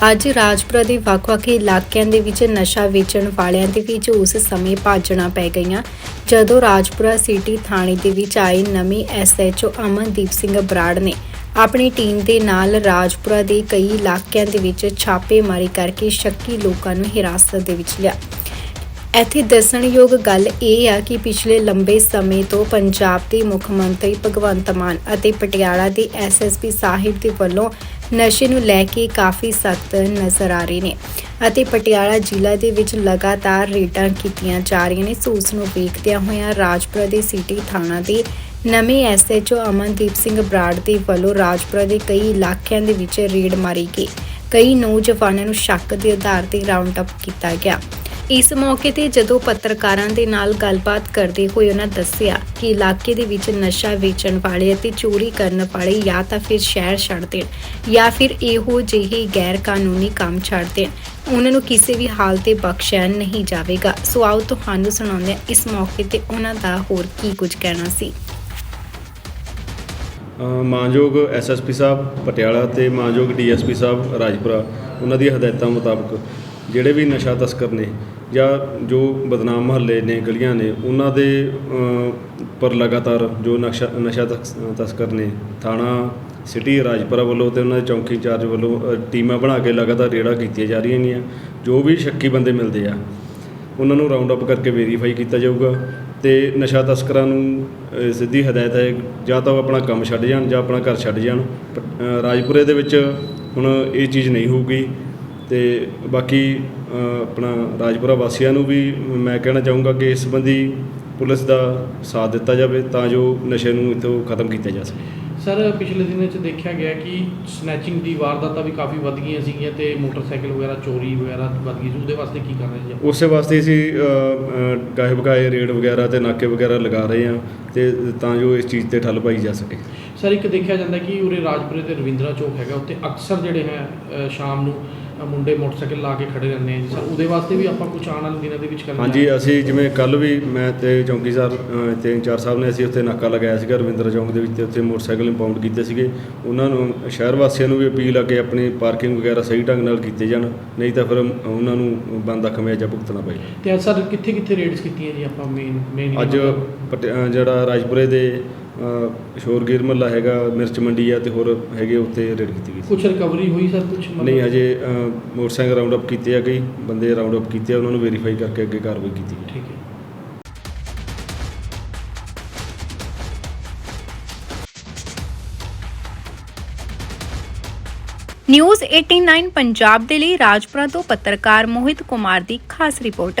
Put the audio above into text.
ਅੱਜ ਰਾਜਪੁਰਾ ਦੇ ਵੱਖ-ਵੱਖ ਇਲਾਕਿਆਂ ਦੇ ਵਿੱਚ ਨਸ਼ਾ ਵੇਚਣ ਵਾਲਿਆਂ ਦੇ ਵਿੱਚ ਉਸ ਸਮੇਂ ਭਾਜਣਾ ਪੈ ਗਈਆਂ, ਜਦੋਂ ਰਾਜਪੁਰਾ ਸਿਟੀ ਥਾਣੇ ਦੇ ਵਿੱਚ ਆਏ ਨਵੇਂ ਐਸਐਚਓ ਅਮਨਦੀਪ ਸਿੰਘ ਬਰਾੜ ਨੇ ਆਪਣੀ ਟੀਮ ਦੇ ਨਾਲ ਰਾਜਪੁਰਾ ਦੇ ਕਈ ਇਲਾਕਿਆਂ ਦੇ ਵਿੱਚ ਛਾਪੇਮਾਰੀ ਕਰਕੇ ਸ਼ੱਕੀ ਲੋਕਾਂ ਨੂੰ ਹਿਰਾਸਤ ਦੇ ਵਿੱਚ ਲਿਆ। ਇੱਥੇ ਦੱਸਣਯੋਗ ਗੱਲ ਇਹ ਆ ਕਿ ਪਿਛਲੇ ਲੰਬੇ ਸਮੇਂ ਤੋਂ ਪੰਜਾਬ ਦੇ ਮੁੱਖ ਮੰਤਰੀ ਭਗਵੰਤ ਮਾਨ ਅਤੇ ਪਟਿਆਲਾ ਦੇ ਐਸਐਸਪੀ ਸਾਹਿਬ ਦੇ ਵੱਲੋਂ ਨਸ਼ੇ ਨੂੰ ਲੈ ਕੇ ਕਾਫੀ ਸਖਤ ਨਜ਼ਰ ਆ ਰਹੇ ਨੇ ਅਤੇ ਪਟਿਆਲਾ ਜ਼ਿਲ੍ਹਾ ਦੇ ਵਿੱਚ ਲਗਾਤਾਰ ਰੇਡਾਂ ਕੀਤੀਆਂ ਜਾ ਰਹੀਆਂ ਨੇ। ਸੋ ਉਸ ਨੂੰ ਵੇਖਦਿਆਂ ਹੋਇਆਂ ਰਾਜਪੁਰਾ ਦੇ ਸਿਟੀ ਥਾਣਾ ਦੇ ਨਵੇਂ ਐਸਐਚਓ ਅਮਨਦੀਪ ਸਿੰਘ ਬਰਾੜ ਦੇ ਵੱਲੋਂ ਰਾਜਪੁਰਾ ਦੇ ਕਈ ਇਲਾਕਿਆਂ ਦੇ ਵਿੱਚ ਰੇਡ ਮਾਰੀ ਗਈ। ਕਈ ਨੌਜਵਾਨਾਂ ਨੂੰ ਸ਼ੱਕ ਦੇ ਆਧਾਰ ਤੇ ਰਾਉਂਡ ਅਪ ਕੀਤਾ ਗਿਆ। ਇਸ ਮੌਕੇ ਤੇ ਜਦੋਂ ਪੱਤਰਕਾਰਾਂ ਦੇ ਨਾਲ ਗੱਲਬਾਤ ਕਰਦੇ ਹੋਏ ਉਹਨਾਂ ਦੱਸਿਆ ਕਿ ਇਲਾਕੇ ਦੇ ਵਿੱਚ ਨਸ਼ਾ ਵੇਚਣ ਵਾਲੇ ਅਤੇ ਚੋਰੀ ਕਰਨ ਵਾਲੇ ਜਾਂ ਤਾਂ ਫਿਰ ਸ਼ਹਿਰ ਛੱਡ ਦੇਣ ਜਾਂ ਫਿਰ ਇਹੋ ਜਿਹੇ ਗੈਰ ਕਾਨੂੰਨੀ ਕੰਮ ਛੱਡ ਦੇਣ। ਉਹਨਾਂ ਨੂੰ ਕਿਸੇ ਵੀ ਹਾਲ ਤੇ ਬਖਸ਼ਿਆ ਨਹੀਂ ਜਾਵੇਗਾ। ਸੋ ਆਓ ਤੁਹਾਨੂੰ ਸੁਣਾਉਂਦੇ ਹਾਂ। ਇਸ ਮੌਕੇ ਤੇ ਉਹਨਾਂ ਦਾ ਹੋਰ ਕੀ ਕੁਝ ਕਹਿਣਾ ਸੀ। ਅ, ਮਾਨਯੋਗ ਐਸਐਸਪੀ ਸਾਹਿਬ ਪਟਿਆਲਾ ਤੇ ਮਾਨਯੋਗ ਡੀਐਸਪੀ ਸਾਹਿਬ ਰਾਜਪੁਰਾ ਉਹਨਾਂ ਦੀਆਂ ਹਦਾਇਤਾਂ ਮੁਤਾਬਕ ਜਿਹੜੇ ਵੀ ਨਸ਼ਾ ਤਸਕਰ ਨੇ ਜਾਂ ਜੋ ਬਦਨਾਮ ਮਹੱਲੇ ਨੇ, ਗਲੀਆਂ ਨੇ, ਉਹਨਾਂ ਦੇ ਪਰ ਲਗਾਤਾਰ ਜੋ ਨਕਸ਼ਾ, ਨਸ਼ਾ ਤਸ- ਤਸਕਰ ਨੇ, ਥਾਣਾ, ਸਿਟੀ, ਰਾਜਪੁਰਾ ਵੱਲੋਂ ਤੇ ਉਹਨਾਂ ਦੇ ਚੌਂਕੀ ਇੰਚਾਰਜ ਵੱਲੋਂ ਟੀਮਾਂ ਬਣਾ ਕੇ ਲਗਾਤਾਰ ਰੇਡਾਂ ਕੀਤੀਆਂ ਜਾ ਰਹੀਆਂ ਨੇ ਜੋ ਵੀ ਸ਼ੱਕੀ ਬੰਦੇ ਮਿਲਦੇ ਆ, ਉਹਨਾਂ ਨੂੰ ਰਾਉਂਡ ਅਪ ਕਰਕੇ ਵੈਰੀਫਾਈ ਕੀਤਾ ਜਾਊਗਾ ਤੇ ਨਸ਼ਾ ਤਸਕਰਾਂ ਨੂੰ ਸਿੱਧੀ ਹਦਾਇਤ ਹੈ, ਜਾਂ ਤਾਂ ਉਹ ਆਪਣਾ ਕੰਮ ਛੱਡ ਜਾਣ ਜਾਂ ਆਪਣਾ ਘਰ ਛੱਡ ਜਾਣ। ਰਾਜਪੁਰੇ ਦੇ ਵਿੱਚ ਹੁਣ ਇਹ ਚੀਜ਼ ਨਹੀਂ ਹੋਊਗੀ। ਤੇ ਬਾਕੀ ਆਪਣਾ ਰਾਜਪੁਰਾ ਵਾਸੀਆਂ ਨੂੰ ਵੀ ਮੈਂ ਕਹਿਣਾ ਚਾਹੂੰਗਾ ਕਿ ਇਸ ਸੰਬੰਧੀ ਪੁਲਿਸ ਦਾ ਸਾਥ ਦਿੱਤਾ ਜਾਵੇ ਤਾਂ ਜੋ ਨਸ਼ੇ ਨੂੰ ਇੱਥੋਂ ਖਤਮ ਕੀਤਾ ਜਾ ਸਕੇ। ਸਰ ਪਿਛਲੇ ਦਿਨਾਂ 'ਚ ਦੇਖਿਆ ਗਿਆ ਕਿ ਸਨੈਚਿੰਗ ਦੀ ਵਾਰਦਾਤਾਂ ਵੀ ਕਾਫੀ ਵੱਧ ਗਈਆਂ ਸੀਗੀਆਂ ਤੇ ਮੋਟਰਸਾਈਕਲ ਵਗੈਰਾ ਚੋਰੀ ਵਗੈਰਾ ਵੱਧ ਗਈ ਸੀ। ਉਹਦੇ ਵਾਸਤੇ ਕੀ ਕਰ ਰਹੇ ਜੀ? ਉਸੇ ਵਾਸਤੇ ਅਸੀਂ ਗਾਹੇ ਬਗਾਏ ਰੇਡ ਵਗੈਰਾ ਤੇ ਨਾਕੇ ਵਗੈਰਾ ਲਗਾ ਰਹੇ ਹਾਂ ਤੇ ਤਾਂ ਜੋ ਇਸ ਚੀਜ਼ ਤੇ ਠੱਲ ਪਾਈ ਜਾ ਸਕੇ। ਸਰ ਇੱਕ ਦੇਖਿਆ ਜਾਂਦਾ ਕਿ ਉਰੇ ਰਾਜਪੁਰੇ ਤੇ ਰਵਿੰਦਰਾ ਚੌਕ ਹੈਗਾ ਉੱਤੇ ਅਕਸਰ ਜਿਹੜੇ ਹੈ ਸ਼ਾਮ ਨੂੰ ਮੁੰਡੇ ਮੋਟਰਸਾਈਕਲ ਲਾ ਕੇ ਖੜੇ ਰਹਿੰਦੇ ਆ ਜੀ। ਸਰ ਉਹਦੇ ਵਾਸਤੇ ਵੀ ਆਪਾਂ ਕੁਝ ਆਉਣ ਵਾਲੇ ਦਿਨਾਂ ਦੇ ਵਿੱਚ ਕਰਨਾ ਹਾਂਜੀ ਅਸੀਂ ਜਿਵੇਂ ਕੱਲ ਵੀ ਮੈਂ ਤੇ ਚੌਂਕੀਦਾਰ ਅ, ਤੇ ਇੰਚਾਰਜ ਸਾਹਿਬ ਨੇ ਅਸੀਂ ਉੱਥੇ ਨਾਕਾ ਲਗਾਇਆ ਸੀਗਾ ਰਵਿੰਦਰ ਚੌਂਕ ਦੇ ਵਿੱਚ ਤੇ ਉੱਥੇ ਮੋਟਰਸਾਈਕਲ ਇੰਪਾਊਂਡ ਕੀਤੇ ਸੀਗੇ। ਉਹਨਾਂ ਨੂੰ ਸ਼ਹਿਰ ਵਾਸੀਆਂ ਨੂੰ ਵੀ ਅਪੀਲ ਆ ਕਿ ਆਪਣੀ ਪਾਰਕਿੰਗ ਵਗੈਰਾ ਸਹੀ ਢੰਗ ਨਾਲ ਕੀਤੇ ਜਾਣ ਨਹੀਂ ਤਾਂ ਫਿਰ ਉਹਨਾਂ ਨੂੰ ਬੰਦਾ ਖਮਿਆਜਾ ਭੁਗਤਣਾ ਪਏ ਤੇ ਸਰ ਕਿੱਥੇ ਕਿੱਥੇ ਰੇਡਸ ਕੀਤੀਆਂ ਜੀ ਆਪਾਂ ਮੇਨ ਮੇਨ ਅੱਜ ਜਿਹੜਾ ਰਾਜਪੁਰੇ ਦੇ ਅ, ਸ਼ੋਰਗੀਰ ਮਹੱਲਾ ਹੈਗਾ ਮਿਰਚ ਮੰਡੀ ਆ ਤੇ ਹੋਰ ਹੈਗੇ ਉੱਥੇ ਰੇਡ ਕੀਤੀ ਗਈ ਸੀ। ਕੁਝ ਰਿਕਵਰੀ ਹੋਈ ਸਰ ਕੁਝ ਨਹੀਂ ਹਜੇ ਅ, ਮੋਟਰਸਾਈਕਲ ਰਾਉਂਡ ਅਪ ਕੀਤੇ ਆ ਕਈ ਬੰਦੇ ਰਾਉਂਡ ਅਪ ਕੀਤੇ ਆ ਉਹਨਾਂ ਨੂੰ ਵੈਰੀਫਾਈ ਕਰਕੇ ਅੱਗੇ ਕਾਰਵਾਈ ਕੀਤੀ ਗਈ। ਠੀਕ ਹੈ। ਨਿਊਜ਼ 89 ਪੰਜਾਬ ਦੇ ਲਈ ਰਾਜਪੁਰਾ ਤੋਂ ਪੱਤਰਕਾਰ ਮੋਹਿਤ ਕੁਮਾਰ ਦੀ ਖਾਸ ਰਿਪੋਰਟ।